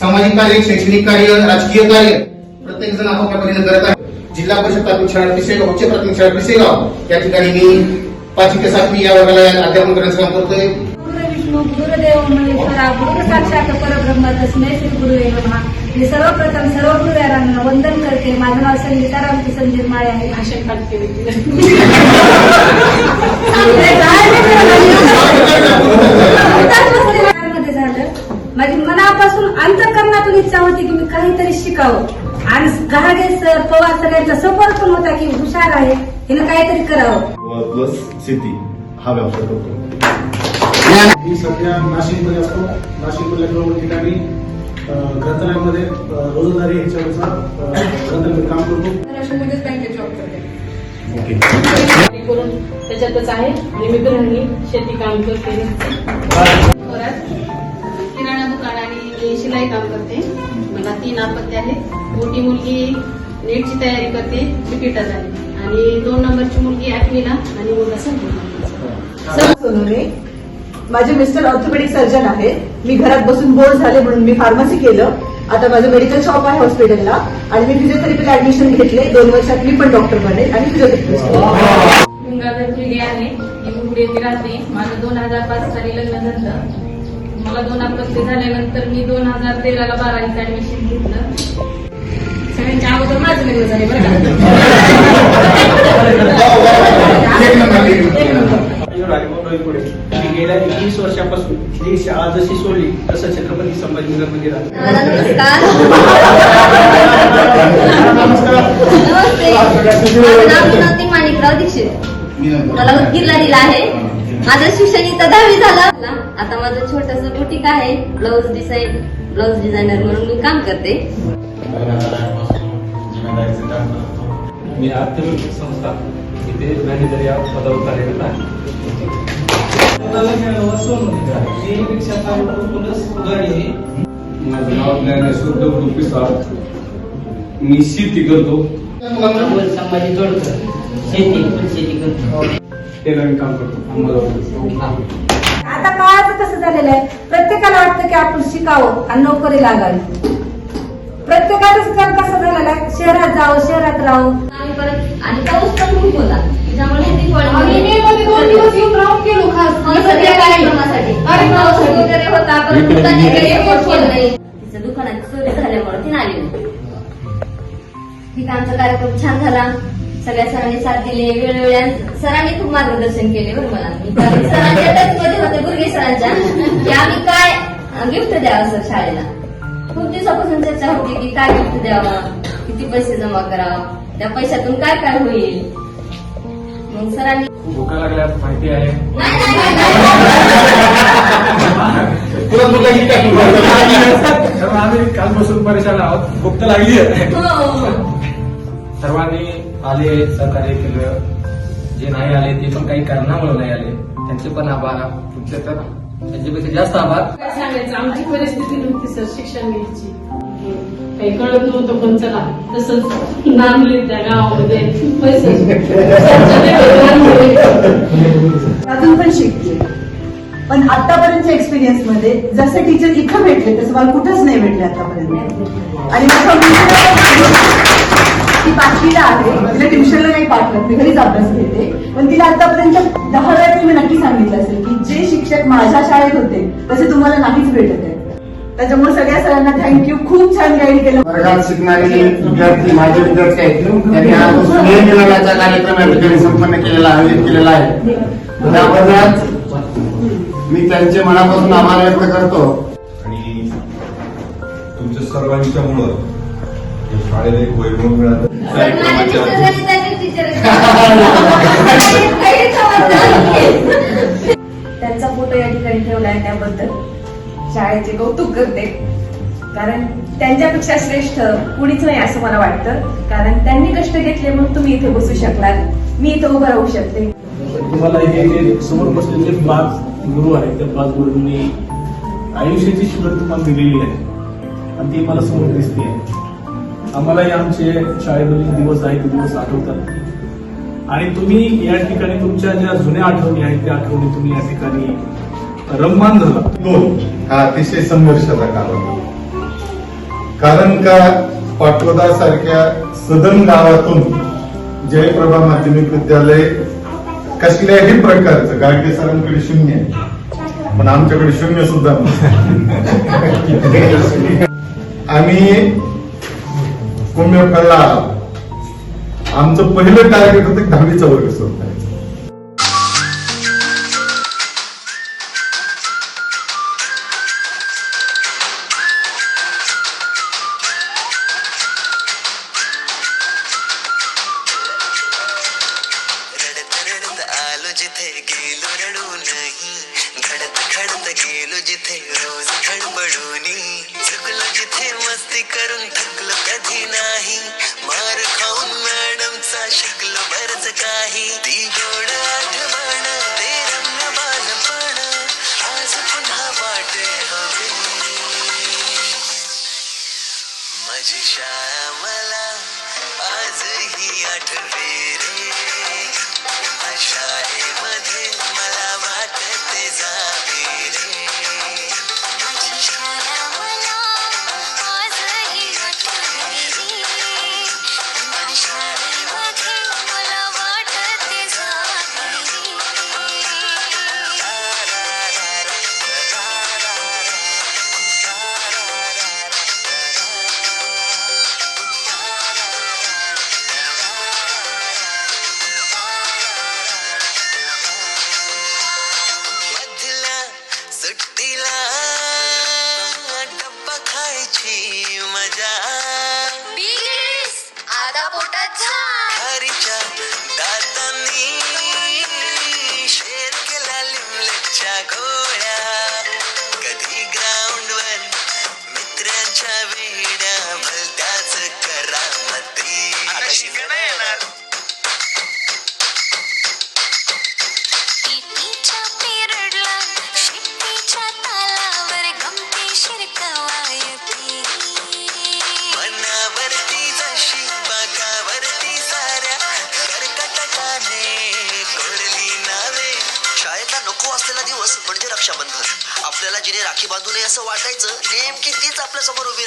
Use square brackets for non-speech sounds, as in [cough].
सामाजिक कार्य शैक्षणिक कार्य राजकीय कार्य प्रत्येक जण आपापल्या परीने करत आहे. जिल्हा परिषद प्राथमिक शाळा पिसेगाव उच्च प्राथमिक शाळा पिसेगाव या ठिकाणी मी पाचवी ते सातवी या वर्गाला अध्यापन करण्याचं काम करतोय. गुरुदेव महेश्वरा गुरु साक्षात परब्रह्म तस्मै श्री गुरु नमः. मी सर्वप्रथम सर्व गुरुवारांना वंदन करते. माझं नाव संगीताराम संजय माळे आहे. भाषण झालं. माझी मनापासून अंतकरणातून इच्छा होती की मी काहीतरी शिकावं. आणि घागे सर पवार सर यांचा सपोर्ट पण होता की हुशार आहे. हिनं काहीतरी करावं. प्लस शेती हा व्यवसाय करतो. मी सध्या नाशिकमध्ये असतो. नाशिकमधल्या सर्व ठिकाणी ग्रंथालयामध्ये रोजंदारी ग्रंथालयामध्ये काम करतो. महाराष्ट्रामध्येच बँकेत जॉब करते. ओके. शेती करून त्याच्यातच आहे. आणि मी शेती काम करते. किराणा दुकान आणि शिलाई काम करते. मला तीन आपत्ती आहेत. मोठी मुलगी नेटची तयारी करते क्रिकेटर झाली. आणि दोन नंबरची मुलगी ऍक्मिला आणि मुलगा संपूर्ण. सोनवणे माझे मिस्टर ऑर्थोपेडिक सर्जन आहेत मी घरात बसून बोर झाले म्हणून मी फार्मसी केलं. आता माझं मेडिकल शॉप आहे हॉस्पिटलला आणि मी फिजिओथेरपीला ऍडमिशन घेतले. दोन वर्षात मी पण डॉक्टर बनेल आणि फिजिओथेरपिस्ट गंगाधर पिढी आहे. मी मुंबई येथे राहते माझं दोन हजार पाच साली लग्न झालं. मला दोन अपत्य झाल्यानंतर मी दोन हजार तेराला बारावीचं ऍडमिशन घेतलं. सगळ्यांच्या अगोदर माझं लग्न झाले बरं [laughs] एक नंबर एक नंबर. मी गेल्या वीस वर्षापासून ही शाळा जशी सोडली तसं छत्रपती संभाजीनगरमध्ये राहतो. नमस्ते. माझं नाव विनोदी माणिकराव दीक्षित. मी नंतर. मला उदगीरला दिला आहे. माझं शिक्षण इथं दहावी झालं. आता माझं छोटस बुटीक आहे. ब्लाऊज डिझाईन ब्लाऊज डिझायनर म्हणून मी काम करते. मी आर्थिक संस्था इथे मॅनेजर या पदावर कार्यरत आहे. माझं नाव ज्ञानेश्वर दगडू पिसाळ मी शेती करतो. संभाजी जोडकर. शेती शेती करतो. टेलरिंग काम करतो. अंमलबजावणी. आता काळाचं कसं झालेलं आहे. प्रत्येकाला वाटतं की आपण शिकावं आणि नोकरी लागावी. प्रत्येकाचाच कल कसं झालेला आहे शहरात जावं शहरात राहावं. आणि परत आणि पाऊस पण खूप होता. त्याच्यामुळे तिचं दुकानात चोरी झाल्यामुळे ती आली ठीक आमचा कार्यक्रम छान झाला. सगळ्या सरांनी साथ दिली. वेळोवेळी आणि सरांनी खूप मार्गदर्शन केले बरं मला. सरांच्या टच मध्ये होते गुरगे सरांच्या. की आम्ही काय गिफ्ट द्यावं सर शाळेला. खूप दिवसापासून चर्चा होती की काय गिफ्ट द्यावं? किती पैसे जमा करावं त्या पैशातून काय काय होईल? मग सरांनी भुका लागल्यास माहिती आहे. आम्ही कालपासून परेशान आहोत. भूक तर लागली आहे. हो. सर्वांनी आले सहकार्य केलं. जे नाही आले ते पण काही कारणामुळे नाही आले. त्यांचे पण आभार. तुमचे तर त्यांच्यापेक्षा जास्त आभार. काय सांगायचं? आमची परिस्थिती नव्हती सर शिक्षण घ्यायची. काही कळत नव्हतं पण चला तसंच नांदले त्या गावामध्ये. पैसे. अजून पण शिकते पण आतापर्यंतच्या एक्सपिरियन्समध्ये जसे टीचर इथं भेटले तसं मला कुठंच नाही भेटले आतापर्यंत. आणि ती पाचवीला आहे. तिला ट्युशनला नाही पाठवत मी घरीच अभ्यास घेते पण तिला आतापर्यंत दहा वेळा मी नक्की सांगितलं असेल की जे शिक्षक माझ्या शाळेत होते तसे तुम्हाला नाहीच भेटत आहे. त्याच्यामुळे सगळ्या सरांना थँक्यू खूप छान गाईड केलं. वर्गात शिकणारी विद्यार्थी माझे विद्यार्थी आहेत. त्यांनी आज स्नेह मिलनाचा कार्यक्रम या ठिकाणी संपन्न केलेला आयोजित केलेला आहे. त्याबद्दल मी त्यांचे मनापासून आभार व्यक्त करतो. आणि तुमच्या सर्वांच्या मुळे शाळेला एक वैभव मिळालं. त्यांचा फोटो या ठिकाणी ठेवला आहे त्याबद्दल. शाळेचे कौतुक करते. कारण त्यांच्यापेक्षा श्रेष्ठ कुणीच नाही असं मला वाटतं. कारण त्यांनी कष्ट घेतले म्हणून तुम्ही इथे बसू शकलात. मी इथे उभं राहू शकते. तुम्हाला हे जे समोर बसलेले पाच गुरु आहेत त्या पाच गुरुंनी आयुष्याची शिकवण तुम्हाला दिलेली आहे. आणि ती मला समोर दिसते. आम्हालाही आमचे शाळेमधील दिवस आहेत ते दिवस आठवतात. आणि तुम्ही या ठिकाणी तुमच्या ज्या जुन्या आठवणी आहेत त्या आठवणी तुम्ही या ठिकाणी रममान झाला दोन. हा अतिशय संघर्षाचा काळ होता. कारण का पाटोदा सारख्या सदन गावातून जयप्रभा माध्यमिक विद्यालय कसल्याही प्रकारचं गाडगे सरांकडे शून्य आहे. पण आमच्याकडे शून्य सुद्धा नाही. आम्ही कुंभमेळ्याला आमचं पहिलं टार्गेट होतं दहावीचा वर्ग सोडतायचं जिथे रोज खडबडूनी चुकलो जिथे मस्ती करून थकलो कधी नाही. मार खाऊन मॅडमचा शिकलो बरच काही. ती गोड आठवण ते रम्य बालपण आज पुन्हा वाटे हवी. माझी शाळा मला आजही आठवे. आता आपल्याला जिने राखी बांधू नये असं वाटायचं नेमकी तीच आपल्यासमोर उभी